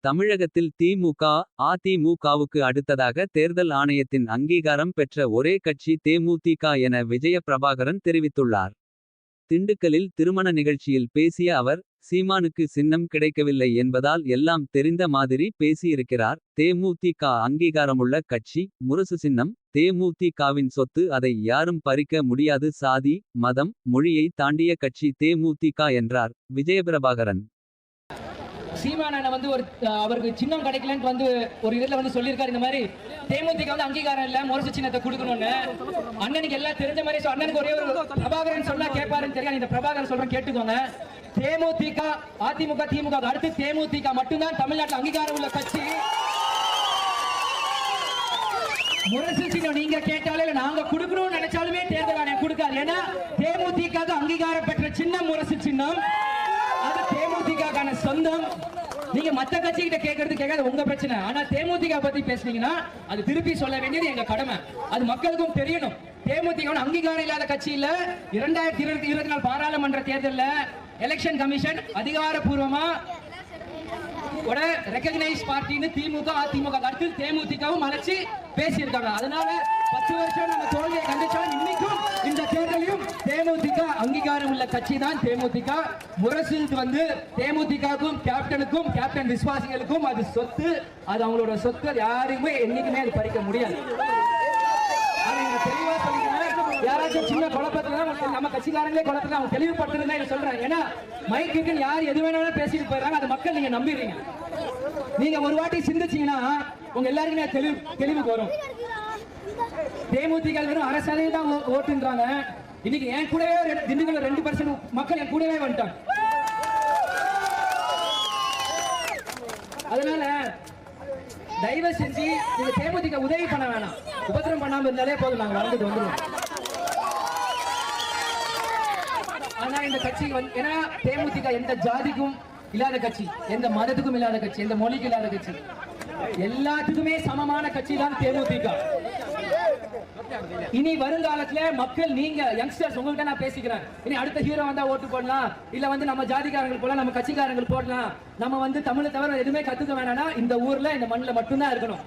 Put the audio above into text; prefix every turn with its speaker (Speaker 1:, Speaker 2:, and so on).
Speaker 1: தமிழகத்தில் திமுக அதிமுகவுக்கு அடுத்ததாக தேர்தல் ஆணையத்தின் அங்கீகாரம் பெற்ற ஒரே கட்சி தேமுதிக என விஜய பிரபாகரன் தெரிவித்துள்ளார். திண்டுக்கலில் திருமண நிகழ்ச்சியில் பேசிய அவர். சீமானுக்கு சின்னம் கிடைக்கவில்லை என்பதால் எல்லாம் தெரிந்த மாதிரி பேசியிருக்கிறார். தேமுதிக அங்கீகாரமுள்ள கட்சி முரசு சின்னம். தேமுதிகவின் சொத்து அதை யாரும் பறிக்க முடியாது சாதி. மதம் மொழியை தாண்டிய கட்சி தேமுதிக என்றார். விஜயபிரபாகரன்.
Speaker 2: சீமானனை வந்து ஒரு அவருக்கு சின்னம் கிடைக்கலன்னு வந்து ஒரு இதில் வந்து சொல்லியிருக்காரு. இந்த மாதிரி தேமுதிக வந்து அங்கீகாரம் இல்லை முரசு சின்னத்தை கொடுக்கணும்னு. அண்ணனுக்கு எல்லாம் தெரிஞ்ச மாதிரி அண்ணனுக்கு ஒரே ஒரு பிரபாகரன் சொன்னா கேட்பாருன்னு தெரியாது. இந்த பிரபாகரன் சொல்றேன் கேட்டுக்கோங்க. தேமுதிக அதிமுக திமுக அடுத்து தேமுதிக மட்டும்தான் தமிழ்நாட்டில் அங்கீகாரம் உள்ள கட்சி. முரசு சின்னம் நீங்க கேட்டாலே இல்ல நாங்க கொடுக்கணும்னு நினைச்சாலுமே தேர்தல் ஆணையம் கொடுக்காது. ஏன்னா தேமுதிக அங்கீகாரம் பெற்ற சின்னம் முரசு சின்னம். சொந்தம். நீங்க மத்த கட்சி கிட்ட கேட்கறது கேட்காது உங்க பிரச்சனை. ஆனா தேமுதிக பத்தி பேசுனீங்கன்னா அது திருப்பி சொல்ல வேண்டியது எங்க கடமை. அது மக்களுக்கும் தெரியணும். தேமுதிக அங்கீகாரம் இல்லாத கட்சி இல்ல இரண்டாயிரத்தி இருபத்தி இருபத்தி நாலு பாராளுமன்ற தேர்தலில் எலெக்ஷன் கமிஷன் அதிகாரப்பூர்வமா கூட ரெகக்னைஸ் பார்ட்டின்னு திமுக அதிமுக க்கு அடுத்து தேமுதிகவும் அழைச்சி பேசியிருக்காங்க. அதனால பத்து வருஷம் நம்ம தோல்வியை கண்டிச்சாலும் இன்னைக்கும் இந்த தேர்தலையும் தேமுதிக அங்கீகாரம் உள்ள கட்சி தான். தேமுதிக முரசு வந்து தேமுதிகவுக்கும் கேப்டனுக்கும் கேப்டன் விசுவாசிகளுக்கும் அது சொத்து. அது அவங்களோட சொத்து. யாருமே என்னைக்குமே அது பறிக்க முடியாது. அதை தெளிவா யாராச்சும் சின்ன குழப்பத்துல நம்ம- கட்சிக்காரங்களே குழப்பத்துல அவங்க தெளிவுபடுத்துறதுதான் இதை சொல்றேன். ஏன்னா மைக்கு யார் எது வேணாலும் பேசிட்டு போயிடுறாங்க. அது மக்கள் நீங்க நம்பிடுறீங்க நீங்க ஒரு வாட்டி சிந்திச்சீங்கன்னா உங்க எல்லாருக்குமே தெளிவு தெளிவுக்கு வரும். தேமுதிக வெறும் அரசாலையும் தான் ஓட்டுன்றாங்க. இன்னைக்கு என் கூடவே திண்டுக்கல திண்டுக்கல்ல ரெண்டு பர்சன்ட் மக்கள் என் கூடவே வந்துட்டாங்க. அதனால தயவு செஞ்சு நீங்க தேமுதிக உதவி பண்ண வேணாம். உபத்திரம் பண்ணாம இருந்தாலே போதும். நாங்க வளர்ந்துட்டு வந்துருவோம். ஆனா இந்த கட்சி வந்து ஏன்னா தேமுதிக எந்த ஜாதிக்கும் இல்லாத கட்சி எந்த மதத்துக்கும் இல்லாத கட்சி எந்த மொழிக்கும் இல்லாத கட்சி. எல்லாத்துக்குமே சமமான கட்சி தான் தேமுதிக. இனி வருங்காலத்துல மக்கள் நீங்க யங்ஸ்டர்ஸ் உங்ககிட்ட நான் பேசிக்கிறேன். இனி அடுத்த ஹீரோ வந்தா ஓட்டு போடலாம். இல்ல வந்து நம்ம ஜாதிக்காரங்களுக்கு போடலாம் நம்ம கட்சிக்காரங்களுக்கு போடலாம். நம்ம வந்து தமிழை தவிர எதுவுமே கத்துக்க வேணாம்னா இந்த ஊர்ல இந்த மண்ணில் மட்டும்தான் இருக்கணும்.